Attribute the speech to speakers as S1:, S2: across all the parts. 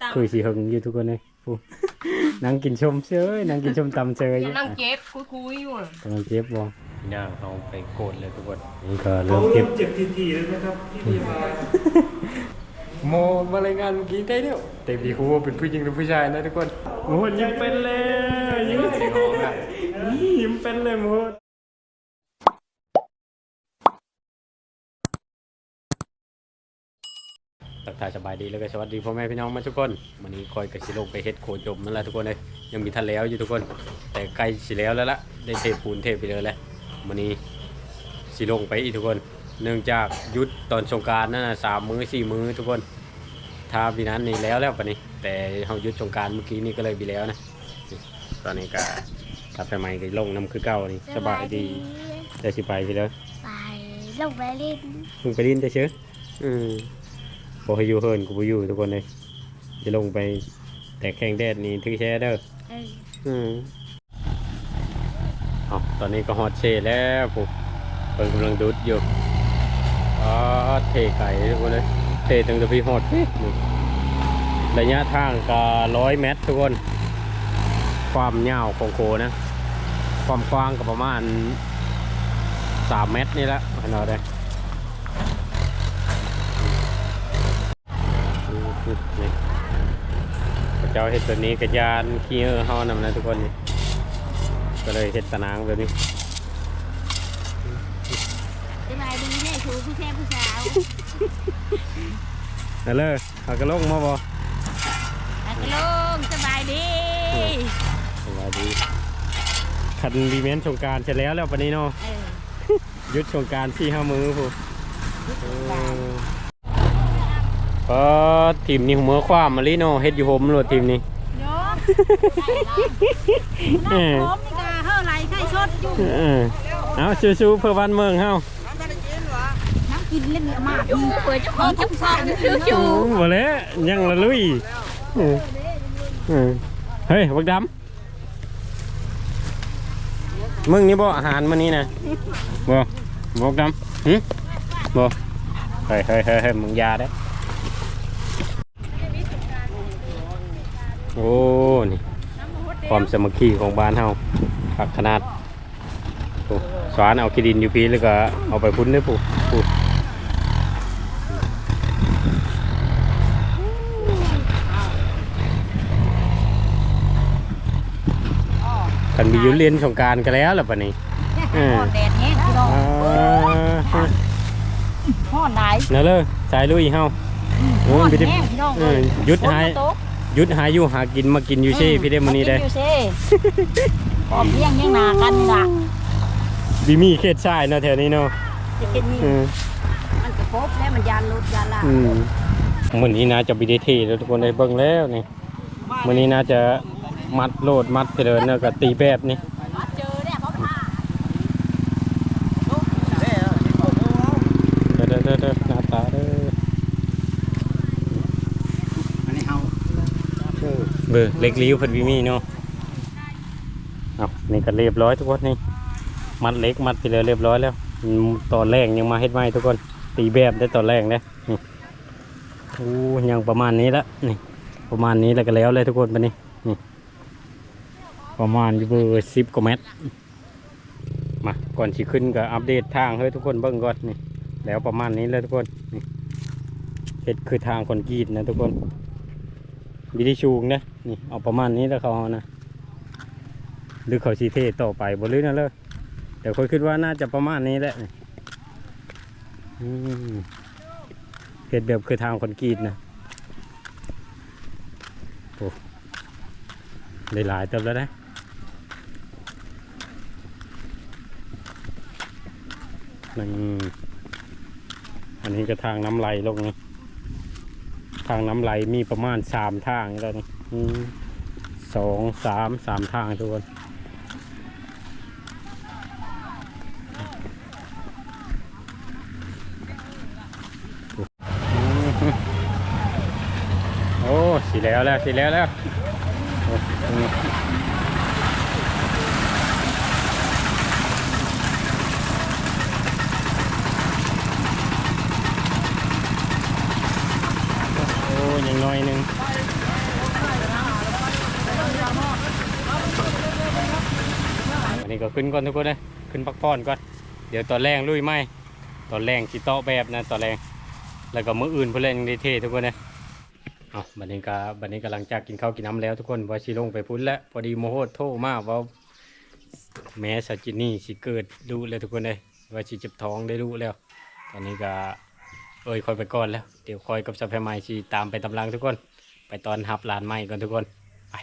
S1: ตาม
S2: คุยสีหึงอยู่ทุกคนเลยผู้นั่งกินชมเชยนั่งกินชมตำเชยอยู่
S1: นั่งเจ็บคุยๆอยู่อะ
S2: กำลังเจ็บบ่พี่นางเขาไปโกดเลยทุกคนนี่ก็
S3: เขา
S2: เริ่ม
S3: เริ่
S2: เจ็บ
S3: มเจ็บทีๆแล้วนะครับที่พยาบาล
S2: โมมารายงานเมื่อกี้ได้แล้วแต่พี่ครูว่าเป็นผู้หญิงหรือผู้ชายนะทุกคนโมดยิ้มเป็นเลยยิ้มยิ้มเป็นเลยโม ดตักทายสบายดีแล้วก็สวัสดีพ่อแม่พี่น้องมาทุกคนวันนี้คอยกับสิลงไปเฮ็ดโคจมนั่นแหละทุกคนเลยยังมีทันแล้วอยู่ทุกคน แต่ใกล้สิแล้วแล้วละได้เทปูนเทไปเลยแหละวันนี้สิลงไปอีกทุกคน เนื่องจากหยุดตอนสงกรารนั่นนะสามมื้อสี่มื้อทุกคนถ้าปีนั้นนี่แล้วแล้วปะนี้แต่เขาหยุดสงกรารเมื่อกี้นี่ก็เลยไปแล้วนะนี่ตอนนี้ก็กลับไปใหม่ก็ลงน้ำคือเก่านี่สบายดีแต่สิไปไปแล้ว
S4: ไปลงไปเล่น
S2: มึงไปลิ้นจะเชื่ออืม บอกให้อยู่เฮิร์นกูไปอยู่ทุกคนเลยจะลงไปแต่แข่งแดดนี่ทึกแช่เด้อ
S4: เออ
S2: อืมเอาตอนนี้ก็ฮอตเชแล้วปุ๊บเพิ่งกำลังดุดอยู่อ๋อเทไก่ทุกคนเลยเทตั้งแต่พี่ฮอตนี่ระยะทางก็ร้อยเมตรทุกคน ความยาวของโคนะ ความกว้างก็ประมาณสามเมตรนี่ละขนาดเลย นี่พระเจ้าเห็ดตัวนี้กระยานขี้เออเฮานำนะทุกคนนี่ก็เลยเห็ดตะนางแบบนี้
S4: สบายดีแม่ชูผู้แช่ผู้สาว
S2: นั่นเลยเอากระลงมาบ่
S4: อากลงสบายดี
S2: สวัสดีคันรีเมนสงกรารเสร็จแล้วแล้วปะนี้เนาะ
S4: เออ
S2: หยุดสงกรารที่ห้ามือผู้ เออ ทีมนี้หัวเมื่อความมาลิโนเฮ็ดอยู่ผมโหลดทีมนี้
S4: โยม
S2: เออ
S4: ผมนี่กาเท่าไรไข่ชดอยู่
S2: เออเอาสู้ๆเพื่อบ้านเมืองเฮา
S4: น้ำกินเล่นเยอะมากพี่เปิดเออทุกซองชิว
S2: โอ้บ่แล้วยังละลุยเออเออเฮ้ยบักดำมึงนี่บ่อาหารมื้อนี้นะบ่บักดำหึบ่เฮ้ยเฮ้ยเฮ้ยเฮ้ยมึงอยาได้อ โอ้ นี่ ความสามัคคีของบ้านเฮาผักขนาดโอ้สวานเอาขี้ดินอยู่พี่แล้วก็เอาไปพุ่นเด้อปู่ปู่คันมีอยุเรียนสงกรารกันแล้วล่ะปะนี้เออ
S4: ห่อนแดดแห้งพี่น้อง
S2: อ่า
S4: ห่อนไหน
S2: นั่นเลยสายลุยเฮาโอ้
S4: ห่อน
S2: ยพี่ได้
S4: แห้งพี่น้อง
S2: เออหยุดหาย
S4: ฝนมันตก
S2: ห ยุดหาอยู่หากินมากินอยู่เช่พี่ได้มื้อนี้ได้
S4: กิอยู่เซ่พร้อมเพียงยังหนากันนี่ล่ะ
S2: บีมีเขตชายเนาะแถวนี้เนาะ
S4: จะกินนี่
S2: เออ
S4: มันจะพบแล้วมันยานรถยานละ
S2: อืมมื้อนี้น่าจะไปได้เทแล้วทุกคนได้เบิ่งแล้วนี่มื้อนี้น่าจะมัดโลดมัดไปเลยแล้วก็ตีแบบนี้
S4: เจอเนี่ยเขาพา
S2: เด้อเด้อเด้อเด้อหน้าตาเด้อ
S3: อันนี้เฮา
S2: เบอร์เล็กลิ้วเพิ่นวิมีเนาะเอานี่ก็เรียบร้อยทุกคนนี่มัดเล็กมัดไปเลยเรียบร้อยแล้วตอนแรกยังมาเฮ็ดไม้ทุกคนตีแบบได้ตอนแรกนะนี่โอ้ยังประมาณนี้ละนี่ประมาณนี้แล้วก็แล้วเลยทุกคนไปนี่นี่ประมาณเบอร์สิบกว่าเมตรมาก่อนสิขึ้นก็อัปเดตทางให้ทุกคนเบิ่งก่อนนี่แล้วประมาณนี้เลยทุกคนนี่เฮ็ดคือทางคนกรีตนะทุกคน บิได้ชูงนะนี่เอาประมาณนี้แล้วเขาเอานะหรือเขาสีเทต่อไปบนลื่นนั่นเลยแต่ค่อยคิดว่าน่าจะประมาณนี้แหละเห็ดแบบคือทางคอนกรีตนะโอ้ได้หลายเติมแล้วนะนั่นอันนี้ก็ทางน้ำไหลลงนี่ ทางน้ำไหลมีประมาณสามทางแล้วนี่สองสามสามทางทุกคนโอ้สีแล้วแล้วสีแล้วแล้ว หน่อยหนึ่งอันนี้ก็ขึ้นก่อนทุกคนนะขึ้นปักป้อนก่อน เดี๋ยวตอนแรงลุยไหมตอนแรงสีโตแบบนะตอนแรง แล้วก็มืออื่นเพื่อนในเททุกคนนะยเอบันนี้ก็บันนี้กำลังจากกินข้าวกินน้ำแล้วทุกคนว่าชีลงไปพุ้นแล้วพอดีโมโหโทษมากว่าแม้สาจินี่สิเกิดรู้แล้วทุกคนเลยว่าชีจ็บท้องได้รู้แล้ว ตอนนี้ก็ เอ้ยคอยไปก่อนแล้ว เดี๋ยวคอยกับสะพายไม้ชีตามไปตำลังทุกคน ไปตอนหับหลานไม้ก่อนทุกคน ไป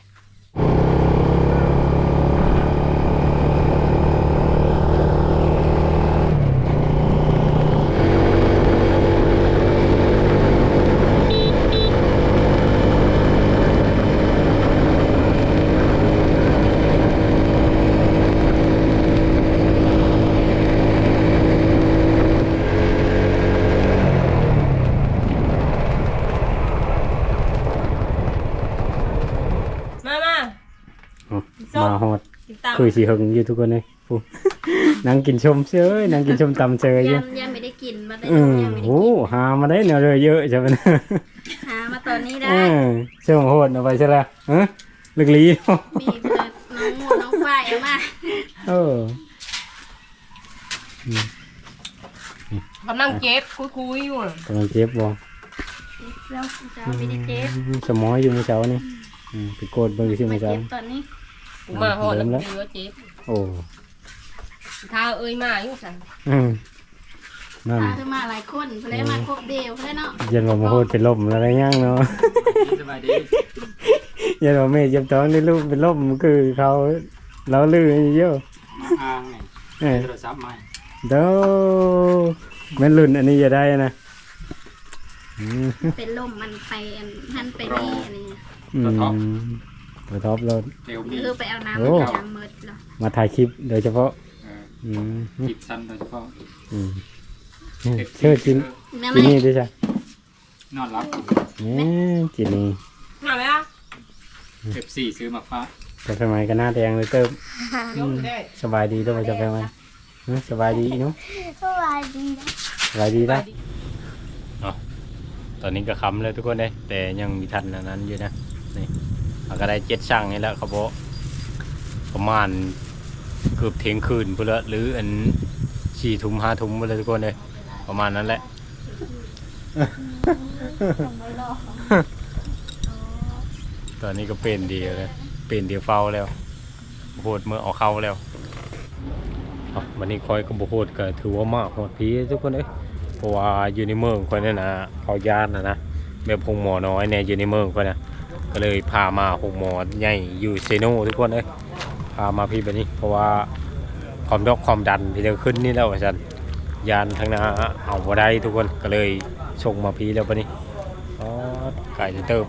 S1: มามา
S2: เอามาหอด
S1: ติดตาม
S2: คือสีหงอยู่ทุกคนเลยฟูนั่งกินชมเชยนั่งกินชมตำเชยอยู่
S4: ยังยังไม่ได้กินมาได้
S2: อืม
S4: ยังไม่ได้
S2: โอ้
S4: กิน
S2: หามาได้เนาะเลยเยอะใช่ไหมนะ
S4: หามาตอนนี้ได้
S2: เออเชื่อมโหดเอาไปใช่ละเออลึกลีเนาะ
S4: มีเบิดน้องงูน้องฝ้ายเอามา
S2: เออ
S1: กำลังเก็บคุยคุยๆอยู่น่ะ
S2: กำลังเจ็บบ่
S4: แล้วจะเอาไปได้เจ็บ
S2: สมอยอยู่เมื่อเช้านี่อืมไปโกดเบิ่งที่เมื่อเช้า
S4: เจ็บตอนนี้
S1: กูมาหอดแล้ว
S2: เริ่มแล้ว
S1: เดือเจ็บ
S2: โอ้
S1: ท้าเอ้ยมาอยู่สั่น
S2: อืมนั่น
S4: พาเธอมาหลายคนเพื่อมาครบเดียวเพื่อเนาะ
S2: ยันว่ามาโหดเป็นลมอะไรย่างเนาะ
S3: สบายดี
S2: ยันว่าแม่เจ็บท้องนี่ลูกเป็นลมคือเขาเราลือเยอะ
S3: มาอ้างไง
S2: เออ
S3: โทรศัพท์ใหม่
S2: เด้อแม่นรุ่นอันนี้จะได้นะอืม
S4: เป็นลมมันไปอันท่านไปนี่อันนี้
S2: อืม ตัวท็อปเรา
S3: เร็วมี
S4: คือไปเอาน้ำ
S2: โอ้
S4: มันจะมืดแล้ว
S2: มาถ่ายคลิปโดยเฉพาะ
S3: เออ
S2: อืม
S3: จิบสั้นโดยเฉพาะ
S2: อืมเชื่อจิน
S4: แม่
S2: จิน
S4: ไม่
S2: นี่ด้วยจ้ะ
S3: นอนรับ
S2: นี่จินนี่
S1: มาไหมล่ะ
S3: เอฟซีซื้อมาฟ้า
S2: จะไปไหมก็หน้าแดงเลยเติม
S1: ยกได้
S2: สบายดีต้องไปจะไปไหมฮะสบายดีอีหนุ
S4: สบายดีนะ
S2: สบายดีนะตอนนี้ก็ค้ำเลยทุกคนเลยแต่ยังมีทันอันนั้นอยู่นะนี่ เราก็ได้เจ็ดช่างนี่แหละเขาบอกประมาณเกือบเที่ยงคืนเพื่อหรืออันสี่ทุ่มห้าทุ่มไปเลยทุกคนเลยประมาณนั้นแหละตอนนี้ก็เป็นดีเลยเป็นเดียวเฝ้าแล้วโหดเมื่อเอาเข้าแล้ววันนี้คอยกับโหดก็ถือว่ามากโหดพีทุกคนเอ้ยเพราะว่าอยู่ในเมืองคนนี่นะเขาญาตินะนะแบบหงหมอน้อยเนี่ยอยู่ในเมืองคนนะ ก็เลยพามาหงหมอใหญ่อยู่เซโนทุกคนเอ้ยพามาพี่แบบนี้ เพราะว่าความดอกความดันที่เดียวขึ้นนี่แล้วอาจารย์ยานทางหน้าเอาบ่ได้ทุกคนก็เลยส่งมาพี่แล้วปนี้ไก่จะเติบ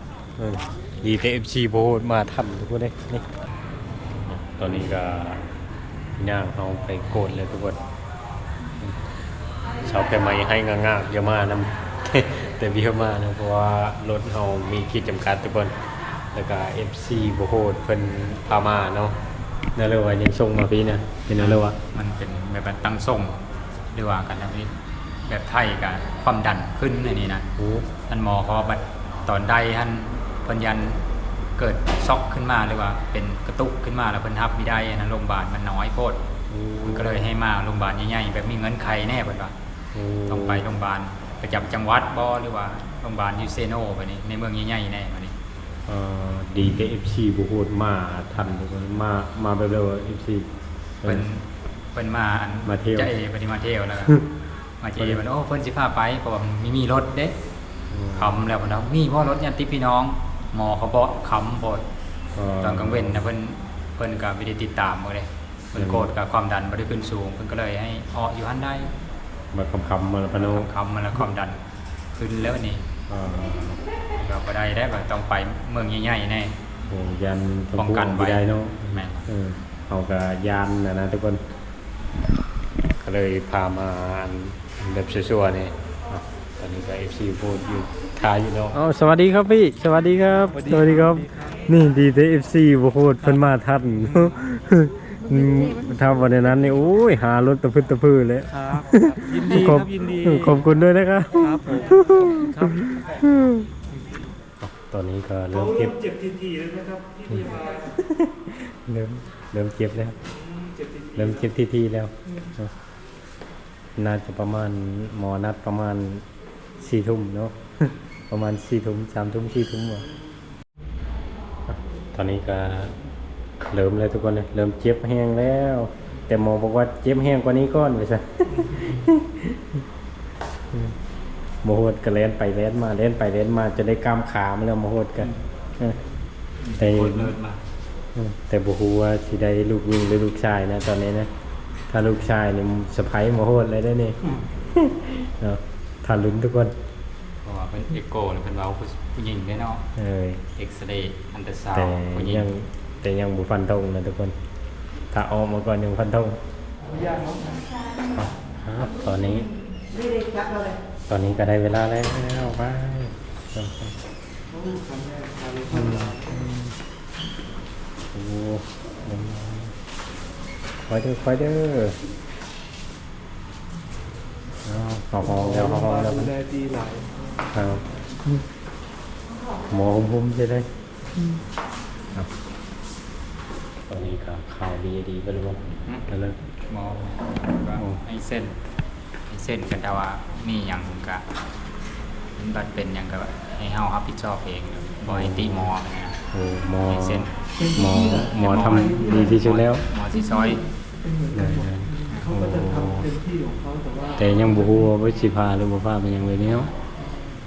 S2: ดีเทฟซีโบมาทำทุกคนเลยนี่ตอนนี้ก็พี่นางเอาไปโกนเลยทุกคนชาวแกไม้ให้งากๆเยอะมากนะแต่เบี้ยวมากนะเพราะว่ารถเรามีขีดจำกัดทุกคน แล้วก็ FC โบโหดเพิ่นพามาเนาะนั่นเลยว่ายังส่งมาพี่นะเป็นนั่นเลยว่า
S3: มันเป็นแบบตั้งส่งหรือว่ากันนะพี่แบบไทยกับความดันขึ้นในนี้นะ
S2: โอ้
S3: ท่านหมอเขาบัดตอนใดท่านเพิ่นยันเกิดช็อกขึ้นมาหรือว่าเป็นกระตุกขึ้นมาแล้วเพิ่นทับไม่ได้อันนั้นโรงพยาบาลมันน้อยโพดมันก็เลยให้มาโรงพยาบาลใหญ่ๆแบบมีเงินไขแน่เพิ่นว่าต้องไปโรงพยาบาลประจำจังหวัดบ่หรือว่าโรงพยาบาลยูเซโนไปนี่ในเมืองใหญ่ๆแน่บัดนี้
S2: เอ่อดีเทฟซีโบโหดมาทันทุกคนมามาแบบเร็วเอฟซี
S3: เพิ่นเพิ่นมาอัน
S2: มาเที่ยว
S3: ใจปฏิมาเที่ยวแล้วก็มาเจมันโอ้เพิ่นสิพาไปเพราะว่ามีมีรถเด้คำแล้วเพิ่นเอามีบ่รถยันติพี่น้องหมอเขาบอกคำโพดตอนกลางเว้นนะเพิ่นเพิ่นก็ไม่ได้ติดตามมาเลยเพิ่น
S2: อืม
S3: โกรธกับความดันบ่ได้ขึ้นสูงเพิ่นก็เลยให้ออกอยู่หันได้
S2: มาคำคำๆมาแล้วพะโน
S3: คำมันแล้วความดันขึ้นแล้วอันนี้
S2: เอ่อ
S3: ก็บ่ได้ได้บ่ต้องไปเมืองใหญ่ๆแน่
S2: โอ้ยันทะ
S3: ป้องกันไว้
S2: ไม่ได้เนาะ
S3: แม่น
S2: เออเอากับยานนะนะทุกคน ก็เลยพามาอันแบบชัวร์ๆนี่อะตอนนี้ก็เอฟซีพูดอยู่ทาอยู่เนาะอ๋อสวัสดีครับพี่ สวัสดีครับ สวัสดีครับ นี่ดีแต่เอฟซีบ่พูดเพิ่นมาทันอืมทำวันนั้นนี่โอ้ยหารถตะพื้นตะพื้นเลย
S5: ครับยินดี
S2: ข
S5: ค
S2: อ
S5: รับยินดี
S2: ขอบคุณด้วยนะครับ
S5: ครับผมครับ
S2: ตอนนี้ก็เริ่มเก็บ
S3: เจ็บทีๆเลยนะครับพี่พยาบาล
S2: เริ่มเริ่มเก็บแล้ว
S3: เเจ็
S5: บที
S2: เริ่มเจ็บทีทีแล้วเนาะน่าจะประมาณหมอนัดประมาณสี่ทุ่มเนาะประมาณสี่ทุ่มสามทุ่มสี่ทุ่มว่ะอะตอนนี้ก็เริ่มเลยทุกคนเลยเริ่มเจ็บแห้งแล้ว แต่หมอบอกว่าเจ็บแห้งกว่านี้ก่อนไปซะโมโหดก็เล่นไปเล่นมาเล่นไปเล่นมาจะได้กล้ามขามาแล้วโมโหดกันเออแต่
S3: โคตรเลิศมา
S2: อืมแต่บุฮูว่าสิได้ลูกยิงหรือลูกชายนะตอนนี้นะถ้าลูกชายนี่สะพ้ายโมโหดเลยได้อนี่เนาะถ้าลุ้นทุกคน
S3: เพราะว่าเป็นเอ็กโก้เนี่ยเป็นเว้าผู้ผู้หญิงได้เนาะ
S2: เอ้ย
S3: เอ็กซเรย์อันเตอร์ซาว
S2: แต่
S3: ผู้หญิง
S2: ยังแต่ยังบุฟันธงนะทุกคน ถ้าออกมาก่อนยังฟันธงอะครับตอนนี้ ตอนนี้ก็ได้เวลาแล้วไปอืมโอ้คอยเด้อคอยเด้อเอาเอาห้องแล้วเอาห้องแล้ว
S5: ดูแลดีหลาย
S2: ครับหมอผมผมจะได้ครับตอนนี้ก็ข่าวดีดีไปเลยว่าแล้ว
S3: หมอให้เส้น เส้นกันแต่ว่ามีหยังกะมันบัดเป็นหยังก็ให้เฮารับผิดชอบเองบ่ให้ตีหมอเนี่ย
S2: โอ้หมอ
S3: ให้เส้น
S2: หมอหมอทำดีที่สุดแล้ว
S3: หมอสิซอย
S2: ได้ได้
S5: เขาก็จะทำเต็มที่ของเขาแต่ว่า
S2: แต่ยังบูฮูว่าสิพาหรือบ่พาเป็นหยังเลยเนี้ย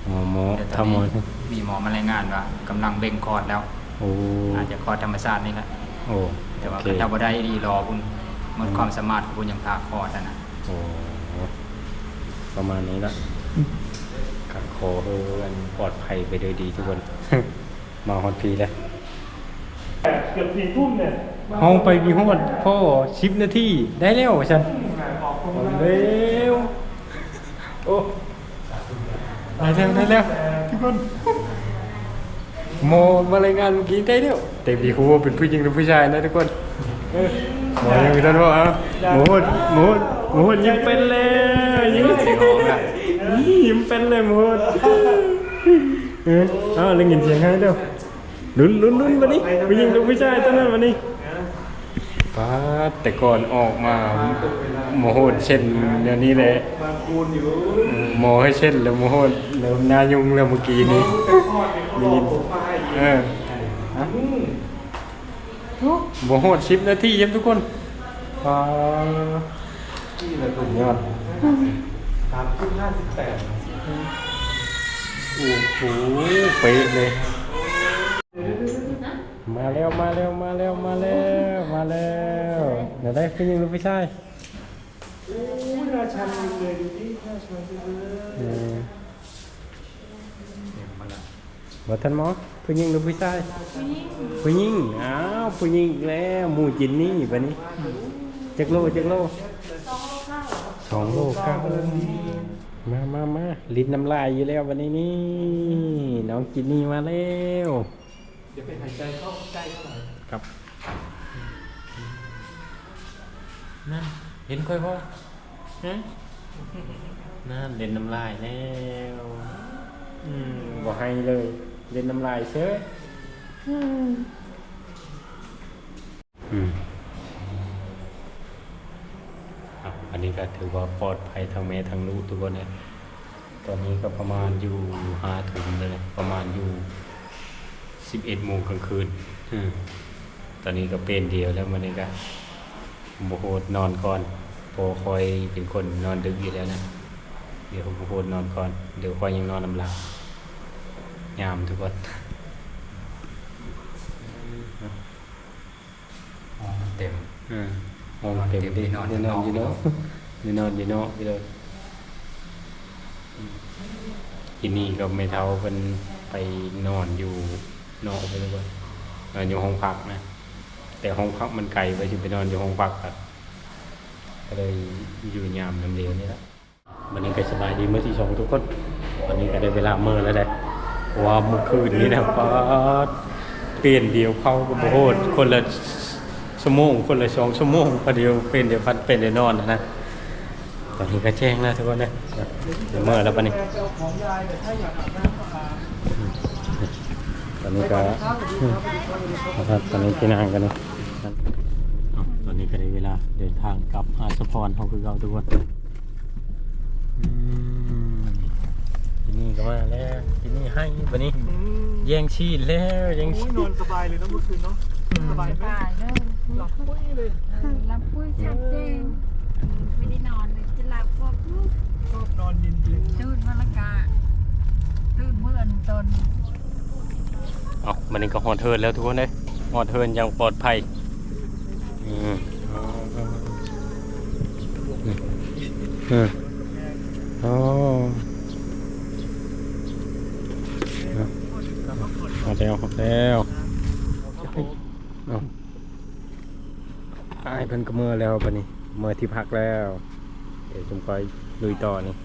S2: หมอหมอ
S3: แต่ตอน
S2: ทำหมอ
S3: นี้มีหมอมารายงานว่ากำลังเบ่งคลอดแล้ว
S2: โอ้
S3: อาจจะคลอดธรรมชาตินี่แหละ
S2: โอ้
S3: แต่ว่า
S2: โอเค
S3: ถ้าบ่ได้ดีรอคุณหมดความสามารถคุณยังพาคลอดอะนะ
S2: โอ้ ประมาณนี้ละกัดคอเพื่อนปลอดภัยไปโดยดีทุกคน มาฮอตพีแล้ว
S5: เกือบสี่ทุ่มเนี่ย
S2: ห้องไปมีฮอดพ่อชิปนาทีได้แล้วฉัน
S5: ออกตรง
S2: เร็วโอ้ได้แล้วได้แล้วทุกคนโมมารายงานเมื่อกี้ได้แล้วแต่พี่ครูว่าเป็นผู้หญิงหรือผู้ชายนะทุกคนเออหมอยังมีท่านว่าเอาหมูหดหมูหดหมูหดยิ้มเป็นเลย ยิ้มยิ้มเป็นเลยหมูหดเออเอาเล่นยินเสียงให้เด้อลุ้นลุ้นลุ้นวันนี้ผู้หญิงหรือผู้ชายตอนนั้นวันนี้ป้าดแต่ก่อนออกมาโมโหดเช่นเดี๋ยวนี้แหละ
S5: บางคูนอยู่
S2: โมให้เช่นแล้วโมโหดแล้วหนายุงแล้วเมื่อกี้นี้
S5: ไปทอดในคลองผมมาให้
S2: เออฮะโมโหดชิปนาทีเยี่ยมทุกคนป้า
S5: ที่ละถุง
S2: ยอด
S5: สามทุ่มห้าสิบแปด
S2: โอ้โหเป๊ะเลย มาแล้วมาแล้วมาแล้วมาแล้วมาแล้วเดี๋ยวได้ผู้หญิงหรือผู้ชาย
S5: โอ้ยน่าชันเลยดูดิน่าชันเลย
S2: เออ
S3: เดี๋ยวมาละ
S2: ว่าท่านหมอผู้หญิงหรือผู้ชายผู้หญิงอ้าวผู้หญิงอีกแล้วหมูจินนี่บัดนี้จักโลจักโล สองโลเก้ามามามาลิ้นน้ำลายอยู่แล้ววันนี้นี่ น้องจินนี่มาแล้ว
S5: เดี๋ยวไปหายใจเข้าใกล้เข้าหน่อย
S2: ครับ นั่น เห็นค่อยพ่อฮะนั่นเล่นน้ำลายแล้วอืมบอกให้เลยเล่นน้ำลายเชยอืมครับอั นนี้ก็ถือว่าปลอดภัยทั้งแม่ทั้งลูกทุกคนเนี่ยตอนนี้ก็ประมาณอยู่หาถุงเลยประมาณอยู่สิบเอ็ดโมงกลางคืนอืมตอนนี้ก็เป็นเดียวแล้วมันนี่ก็โมโหดนอนก่อนพอคอยเป็นคนนอนดึกอยู่แล้วนะเดี๋ยวโมโหดนอนก่อน เดี๋ยวคอยยังนอนลำลางยามทุกคน
S3: อ๋อเต็ม
S2: อืม ห้องเต็มดิ
S3: นอน
S2: เดี๋ยวนอนอยู่เนาะเดี๋ยวนอนอยู่เนาะพี่เลยที่นี่ก็ไม่เท่าเป็นไปนอนอยู่นอกไปเลยว่นอนอยู่ห้องพักนะ แต่ห้องพักมันไกลไปสิไปนอนอยู่ห้องพักครับก็เลยอยู่ยามน้ำเดียวนี่แหละวันนี้ก็สบายดีเมื่อที่สองทุกคน วันนี้ก็ได้เวลาเมื่อแล้วแหละเพราะว่าเมื่อคืนนี้นะป้าดเปลี่ยนเดียวเข้ากับโหดคนละ ชั่วโมงคนละสองชั่วโมงพอเดียวเป็นเดี๋ยวพันเป็นเดี๋ยวนอนนะนะตอนนี้ก็แจ้งแล้วทุกคนนะเดี๋ยวเมื่อแล้วปะนี่
S5: แกไปเอาของยายแต่ถ้าอยากอาบน้ก็
S2: ตอนนี้ก็
S5: ครับสวัสดีครับสวัสดีครับสวัสดีครับ
S2: นะครับตอนนี้ที่นั่งกันเนะตอนนี้ก็ได้เวลาเดินทางกลับอาสพรเขาคือเราทุกคนที่นี่ก็มาแล้วที่นี่ให้วันนี้แย่งชีแล้วแย่งชี
S5: นอนสบายเลยนะเมื่อคืนเนาะ สบายไหม
S4: ตายเลย
S5: หลับปุ้ยเลย
S4: หลับปุ้ยชัดเจนไม่ได้นอนเลยจะหลับพวกลูก
S5: ชอบนอนเย็น
S4: ตื่นมาละกาตื่นเมื่อนตน
S2: เอามันนี่ก็หอดเทินแล้วทุกคนเลยหอดเทินอย่างปลอดภัยอืมอืมอ๋อหอดแล้วหอดแล้ว เอาไอ้เพิ่นก็เมื่อแล้วปะนี่เมื่อที่พักแล้ว เดี๋ยวจุมก้อยลุยต่อนี่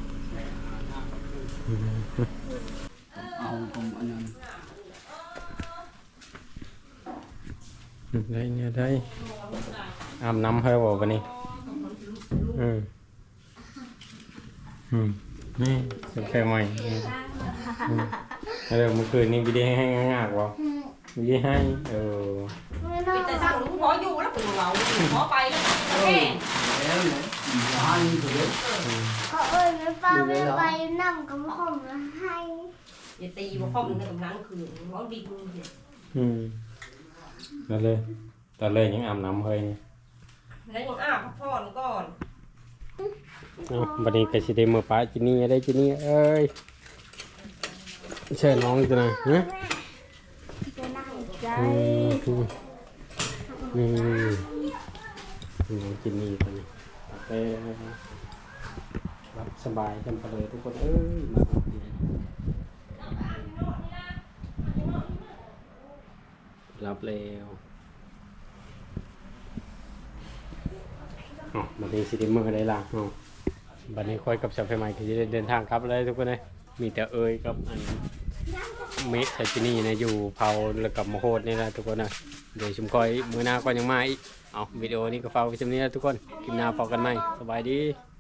S6: เอาตรงอันนั้น
S2: ได้เนี่ยได้อาบน้ำให้บอกวันนี้อืมอืมนี่สุดแค่ใหม่อืมอืมแล้วเมื่อคืนนี้วิดีให้ง่ายๆวะ วิดีให้เออ
S1: แต่สั่งลุงพออยู่แล้วผมเราพอไปแล้วแม่
S6: แล้วเนี่ยร้านนี้เลย
S7: เขาเอ้ยไม่ป้าไม่ไปนั่งกับผมแล้วให้
S1: อย่าตีว่าพ่อมึงในกำลังคืนร้องดีมึงเนี่ย
S2: อืมนั่นเลยตอนเลยยังอาบน้ำให้นี่
S1: แล้วยังอ้าพักผ่อนก่อน
S2: เอาวันนี้ก็สิได้มือป้าจินี่ได้จินี่เอ้ยเชิญน้องจะหน่อยนะ
S7: จะ นั่
S2: นี่น้องจินี่ตอนนี้ไปรับสบายกันไปเลยทุกคนเอ้ยมาเอาดีรับแล้วอ๋อบันนี้สิได้มือได้ล่ะอ๋อบันนี้ค่อยกับชาวไฟใหม่ก็จะได้เดินทางครับเลยทุกคนเลยมีแต่เอ้ยกับอันนี้ เมฆไซจินี่นะอยู่เผาแล้วกับมโหดนี่นะทุกคนนะเดี๋ยวชุมคอยมือหน้าก็ยังมาอีกเอาวิดีโอนี้ก็ฝากไว้ชมนี้นะทุกคนคลิปหน้าพอกันไหมสบายดี